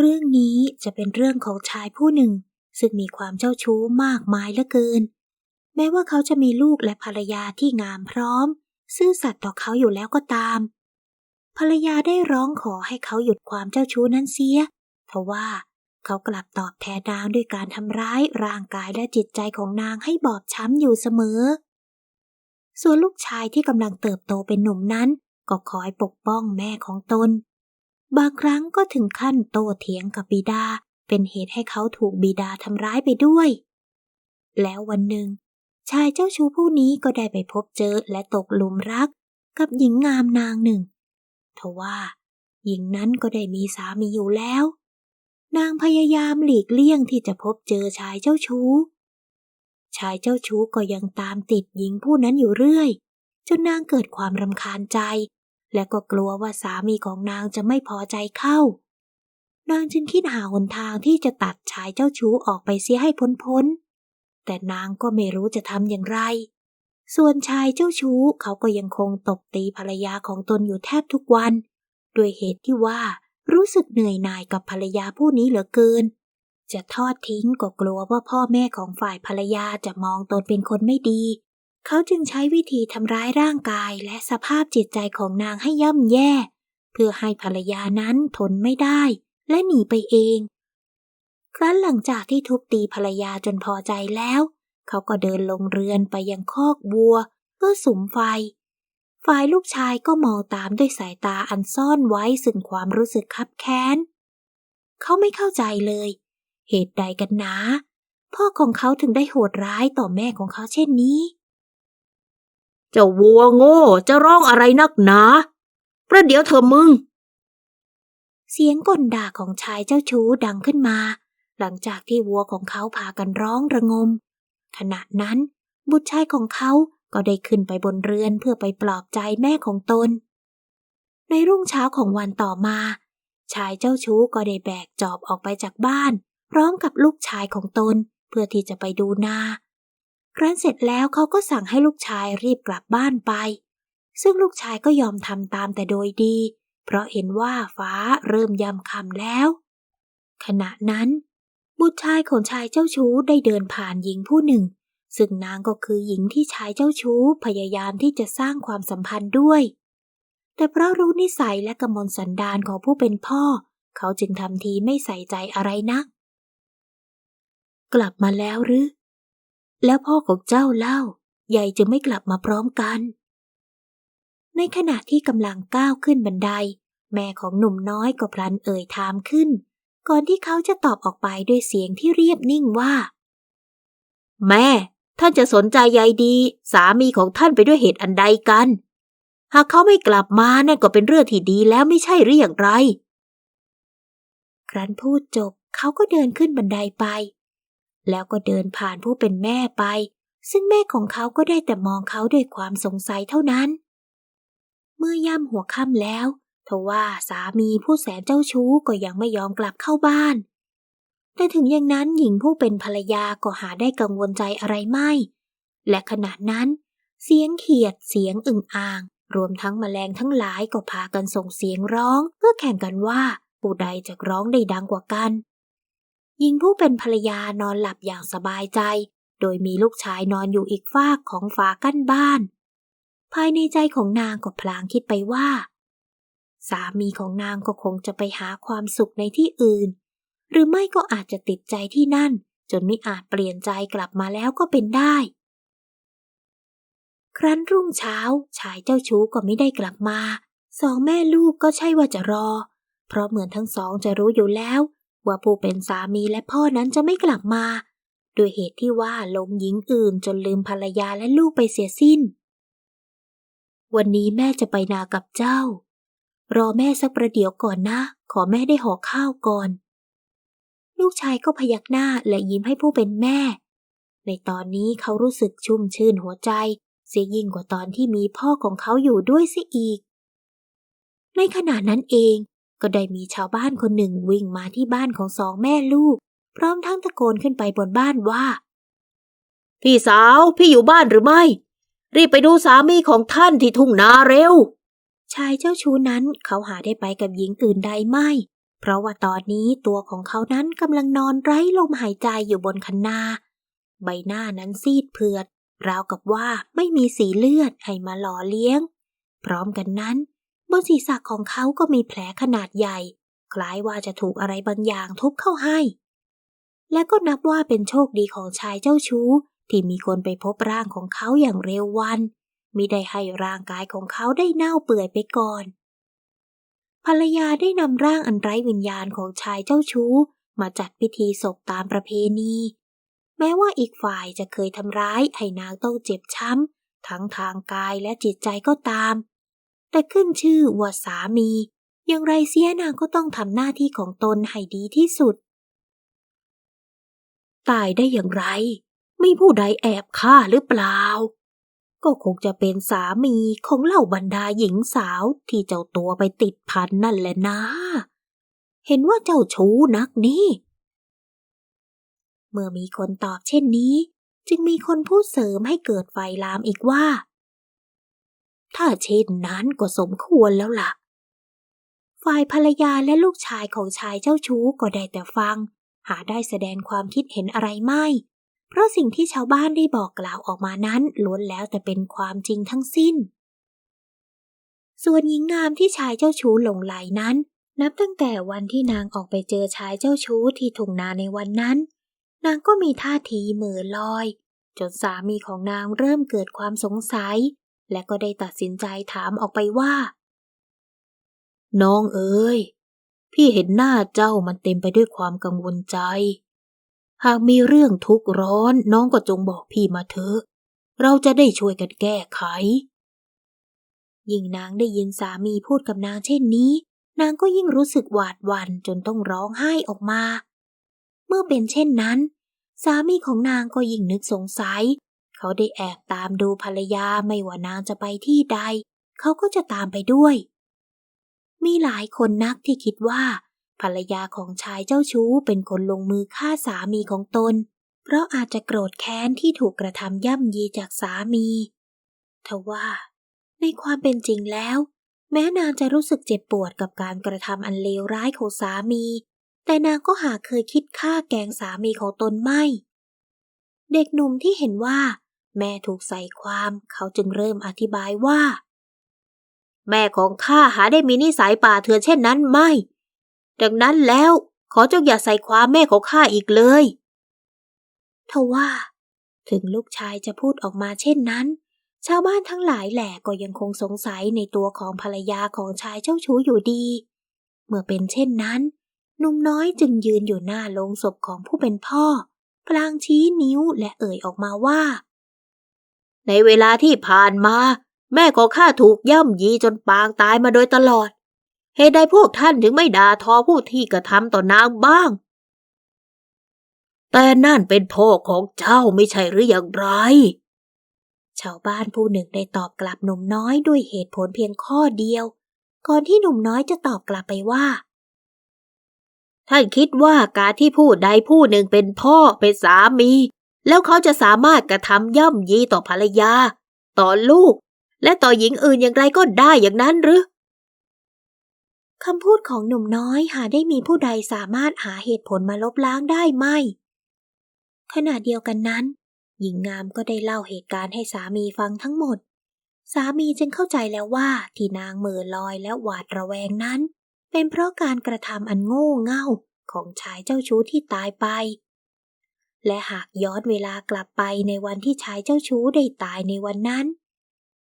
เรื่องนี้จะเป็นเรื่องของชายผู้หนึ่ง ซึ่งมีความเจ้าชู้มากมายเหลือเกิน แม้ว่าเขาจะมีลูกและภรรยาที่งามพร้อม ซื่อสัตย์ต่อเขาอยู่แล้วก็ตาม ภรรยาได้ร้องขอให้เขาหยุดความเจ้าชู้นั้นเสียทว่าเขากลับตอบแทนนางด้วยการทำร้ายร่างกายและจิตใจของนางให้บอบช้ำอยู่เสมอ ส่วนลูกชายที่กำลังเติบโตเป็นหนุ่มนั้น ก็คอยปกป้องแม่ของตน บางครั้งก็ถึงขั้นโตเถียงกับบิดา เป็นเหตุให้เขาถูกบิดาทำร้ายไปด้วย แล้ววันหนึ่ง ชายเจ้าชู้ผู้นี้ก็ได้ไปพบเจอและตกหลุมรัก กับหญิงงามนางหนึ่งทว่า หญิงนั้นก็ได้มีสามีอยู่แล้ว นางพยายามหลีกเลี่ยงที่จะพบเจอชายเจ้าชู้ ชายเจ้าชู้ก็ยังตามติดหญิงผู้นั้นอยู่เรื่อย จนนางเกิดความรำคาญใจ และก็กลัวว่าสามีของนางจะไม่พอใจเข้า นางจึงคิดหาหนทางที่จะตัดชายเจ้าชู้ออกไปเสียให้พ้นพ้น แต่นางก็ไม่รู้จะทำอย่างไร ส่วนชายเจ้าชู้เขาก็ยังคงตบตีภรรยาของตนอยู่แทบทุกวัน ด้วยเหตุที่ว่ารู้สึกเหนื่อยหน่ายกับภรรยาผู้นี้เหลือเกิน จะทอดทิ้งก็กลัวว่าพ่อแม่ของฝ่ายภรรยาจะมองตนเป็นคนไม่ดี เขาจึงใช้วิธีทำร้ายร่างกายและสภาพจิตใจของนางให้ย่ำแย่ เพื่อให้ภรรยานั้นทนไม่ได้ และหนีไปเอง ครั้นหลังจากที่ทุบตีภรรยาจนพอใจแล้ว เขาก็เดินลงเรือนไปยังคอกวัว เพื่อสุมไฟ ฝ่ายลูกชายก็มองตามด้วยสายตาอันซ่อนไว้ซึ่งความรู้สึกคับแค้น เขาไม่เข้าใจเลย เหตุใดกันนะ พ่อของเขาถึงได้โหดร้ายต่อแม่ของเขาเช่นนี้ เจ้าวัวโง่จะร้องอะไรนักหนาประเดี๋ยวเธอมึง เสียงก่นด่าของชายเจ้าชู้ดังขึ้นมา หลังจากที่วัวของเขาพากันร้องระงม ขณะนั้น บุตรชายของเขาก็ได้ขึ้นไปบนเรือนเพื่อไปปลอบใจแม่ของตน ในรุ่งเช้าของวันต่อมา ชายเจ้าชู้ก็ได้แบกจอบออกไปจากบ้าน พร้อมกับลูกชายของตนเพื่อที่จะไปดูนา ครั้นเสร็จแล้วเขาก็สั่งให้ลูกชายรีบกลับบ้านไป ซึ่งลูกชายก็ยอมทำตามแต่โดยดี เพราะเห็นว่าฟ้าเริ่มยำคำแล้ว ขณะนั้น บุตรชายของชายเจ้าชู้ได้เดินผ่านหญิงผู้หนึ่ง ซึ่งนางก็คือหญิงที่ชายเจ้าชู้พยายามที่จะสร้างความสัมพันธ์ด้วย แต่เพราะรู้นิสัยและกำมลสันดานของผู้เป็นพ่อ เขาจึงทำทีไม่ใส่ใจอะไรนัก กลับมาแล้วหรือ แล้วพ่อของเจ้าเล่าใหญ่จะไม่กลับมาพร้อมกัน ในขณะที่กำลังก้าวขึ้นบันได แม่ของหนุ่มน้อยก็พลันเอ่ยถามขึ้น ก่อนที่เขาจะตอบออกไปด้วยเสียงที่เรียบนิ่งว่า แม่ ท่านจะสนใจใยดี สามีของท่านไปด้วยเหตุอันใดกัน หากเขาไม่กลับมานั่นก็เป็นเรื่องที่ดีแล้วไม่ใช่หรืออย่างไร ครั้นพูดจบเขาก็เดินขึ้นบันไดไป แล้วก็เดินผ่านผู้เป็นแม่ไป ซึ่งแม่ของเขาก็ได้แต่มองเขาด้วยความสงสัยเท่านั้น เมื่อย่ำหัวค่ำแล้วทว่าสามีผู้แสนเจ้าชู้ก็ยังไม่ยอมกลับเข้าบ้าน แต่ถึงอย่างนั้นหญิงผู้เป็นภรรยาก็หาได้กังวลใจอะไรไม่ และขณะนั้น เสียงเขียดเสียงอึ่งอ่าง รวมทั้งแมลงทั้งหลายก็พากันส่งเสียงร้อง เพื่อแข่งกันว่าผู้ใดจะร้องได้ดังกว่ากัน หญิงผู้เป็นภรรยานอนหลับอย่างสบายใจ โดยมีลูกชายนอนอยู่อีกฝากของฝากั้นบ้าน ภายในใจของนางก็พลางคิดไปว่า สามีของนางก็คงจะไปหาความสุขในที่อื่น หรือไม่ก็อาจจะติดใจที่นั่น จนไม่อาจเปลี่ยนใจกลับมาแล้วก็เป็นได้ ครั้นรุ่งเช้าชายเจ้าชู้ก็ไม่ได้กลับมา สองแม่ลูกก็ใช่ว่าจะรอ เพราะเหมือนทั้งสองจะรู้อยู่แล้ว ว่าผู้เป็นสามีและพ่อนั้นจะไม่กลับมาด้วยเหตุที่ว่าลงหญิงอื่นจนลืมภรรยาและลูกไปเสียสิ้น วันนี้แม่จะไปนากับเจ้า รอแม่สักประเดี๋ยวก่อนนะ ขอแม่ได้ห่อข้าวก่อน ลูกชายก็พยักหน้าและยิ้มให้ผู้เป็นแม่ ในตอนนี้เขารู้สึกชุ่มชื่นหัวใจ เสียยิ่งกว่าตอนที่มีพ่อของเขาอยู่ด้วยเสียอีก ในขณะนั้นเอง ก็ได้มีชาวบ้านคนหนึ่งวิ่งมาที่บ้านของสองแม่ลูก พร้อมทั้งตะโกนขึ้นไปบนบ้านว่า พี่สาวพี่อยู่บ้านหรือไม่ รีบไปดูสามีของท่านที่ทุ่งนาเร็ว ชายเจ้าชู้นั้นเขาหาได้ไปกับหญิงอื่นใดไม่ เพราะว่าตอนนี้ตัวของเขานั้นกำลังนอนไร้ลมหายใจอยู่บนคันนา ใบหน้านั้นซีดเผือดราวกับว่าไม่มีสีเลือดให้มาหล่อเลี้ยง พร้อมกันนั้น บนศีรษะของเขาก็มีแผลขนาดใหญ่ คล้ายว่าจะถูกอะไรบางอย่างทุบเข้าให้ และก็นับว่าเป็นโชคดีของชายเจ้าชู้ ที่มีคนไปพบร่างของเขาอย่างเร็ววันมิได้ให้ร่างกายของเขาได้เน่าเปื่อยไปก่อน ภรรยาได้นำร่างอันไร้วิญญาณของชายเจ้าชู้ มาจัดพิธีศพตามประเพณี แม้ว่าอีกฝ่ายจะเคยทำร้ายให้นางต้องเจ็บช้ำ ทั้งทางกายและจิตใจก็ตาม แต่ขึ้นชื่อว่าสามี อย่างไรเสียนางก็ต้องทำหน้าที่ของตนให้ดีที่สุด ตายได้อย่างไรไม่ผู้ใดแอบฆ่าหรือเปล่า ก็คงจะเป็นสามีของเหล่าบรรดาหญิงสาวที่เจ้าตัวไปติดพันนั่นแหละนะ เห็นว่าเจ้าชู้นักนี่ เมื่อมีคนตอบเช่นนี้ จึงมีคนพูดเสริมให้เกิดไฟลามอีกว่า ถ้าเช่นนั้นก็สมควรแล้วล่ะ ฝ่ายภรรยาและลูกชายของชายเจ้าชู้ก็ได้แต่ฟัง หาได้แสดงความคิดเห็นอะไรไม่ เพราะสิ่งที่ชาวบ้านได้บอกกล่าวออกมานั้นล้วนแล้วแต่เป็นความจริงทั้งสิ้น ส่วนหญิงงามที่ชายเจ้าชู้หลงไหลนั้น นับตั้งแต่วันที่นางออกไปเจอชายเจ้าชู้ที่ทุ่งนาในวันนั้น นางก็มีท่าทีเหม่อลอย จนสามีของนางเริ่มเกิดความสงสัย และก็ได้ตัดสินใจถามออกไปว่า น้องเอ๋ยพี่เห็นหน้าเจ้ามันเต็มไปด้วยความกังวลใจ หากมีเรื่องทุกข์ร้อนน้องก็จงบอกพี่มาเถอะ เราจะได้ช่วยกันแก้ไข ยิ่งนางได้ยินสามีพูดกับนางเช่นนี้ นางก็ยิ่งรู้สึกหวาดหวั่นจนต้องร้องไห้ออกมา เมื่อเป็นเช่นนั้น สามีของนางก็ยิ่งนึกสงสัย เขาได้แอบตามดูภรรยาไม่ว่านางจะไปที่ใด เขาก็จะตามไปด้วย มีหลายคนนักที่คิดว่า ภรรยาของชายเจ้าชู้เป็นคนลงมือฆ่าสามีของตน เพราะอาจจะโกรธแค้นที่ถูกกระทำย่ำยีจากสามีทว่า ในความเป็นจริงแล้ว แม้นางจะรู้สึกเจ็บปวดกับการกระทำอันเลวร้ายของสามี แต่นางก็หาเคยคิดฆ่าแกงสามีของตนไม่ เด็กหนุ่มที่เห็นว่า แม่ถูกใส่ความเขาจึงเริ่มอธิบายว่า แม่ของข้าหาได้มีนิสัยป่าเถื่อนเช่นนั้นไม่ ดังนั้นแล้วขอจงอย่าใส่ความแม่ของข้าอีกเลยทว่า ถึงลูกชายจะพูดออกมาเช่นนั้น ชาวบ้านทั้งหลายแหล่ก็ยังคงสงสัยในตัวของภรรยาของชายเจ้าชู้อยู่ดี เมื่อเป็นเช่นนั้นนุ่มน้อยจึงยืนอยู่หน้าโลงศพของผู้เป็นพ่อ พลางชี้นิ้วและเอ่ยออกมาว่า ในเวลาที่ผ่านมา แม่ของข้าถูกย่ำยีจนปางตายมาโดยตลอด เหตุใดพวกท่านถึงไม่ด่าทอผู้ที่กระทำต่อนางบ้าง แต่นั่นเป็นพ่อของเจ้าไม่ใช่หรืออย่างไร ชาวบ้านผู้หนึ่งได้ตอบกลับหนุ่มน้อยด้วยเหตุผลเพียงข้อเดียว ก่อนที่หนุ่มน้อยจะตอบกลับไปว่าท่านคิดว่าการที่ผู้ใดผู้หนึ่งเป็นพ่อเป็นสามี แล้วเขาจะสามารถกระทำย่ำยีต่อภรรยา ต่อลูก และต่อหญิงอื่นอย่างไรก็ได้อย่างนั้นหรือคำพูดของหนุ่มน้อยหาได้มีผู้ใดสามารถหาเหตุผลมาลบล้างได้ไหมขณะเดียวกันนั้น หญิงงามก็ได้เล่าเหตุการณ์ให้สามีฟังทั้งหมด สามีจึงเข้าใจแล้วว่าที่นางเม่อลอยและหวาดระแวงนั้น เป็นเพราะการกระทำอันโง่เง่าของชายเจ้าชู้ที่ตายไป และหากย้อนเวลากลับไปในวันที่ชายเจ้าชู้ได้ตายในวันนั้น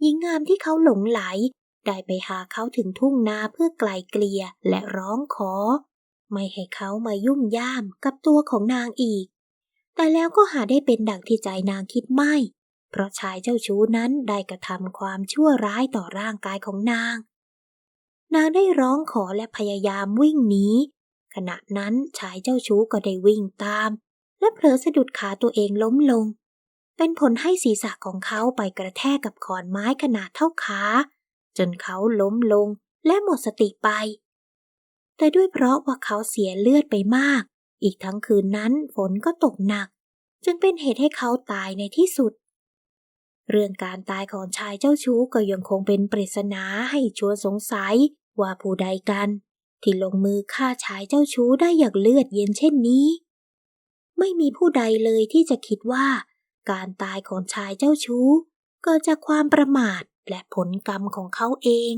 หญิงงามที่เขาหลงไหล ได้ไปหาเขาถึงทุ่งนาเพื่อไกลเกลี่ยและร้องขอ ไม่ให้เขามายุ่งย่ามกับตัวของนางอีก แต่แล้วก็หาได้เป็นดังที่ใจนางคิดไม่ เพราะชายเจ้าชู้นั้นได้กระทำความชั่วร้ายต่อร่างกายของนาง นางได้ร้องขอและพยายามวิ่งหนีขณะนั้นชายเจ้าชู้ก็ได้วิ่งตาม และเผลอสะดุดขาตัวเองล้มลง เป็นผลให้ศีรษะของเขาไปกระแทกกับขอนไม้ขนาดเท่าขา จนเขาล้มลงและหมดสติไป แต่ด้วยเพราะว่าเขาเสียเลือดไปมาก อีกทั้งคืนนั้นฝนก็ตกหนัก จึงเป็นเหตุให้เขาตายในที่สุด เรื่องการตายของชายเจ้าชู้ก็ยังคงเป็นปริศนาให้ชวนสงสัยว่าผู้ใดกัน ที่ลงมือฆ่าชายเจ้าชู้ได้อย่างเลือดเย็นเช่นนี้ ไม่มีผู้ใดเลยที่จะคิดว่า การตายของชายเจ้าชู้ เกิดจากความประมาทและผลกรรมของเขาเอง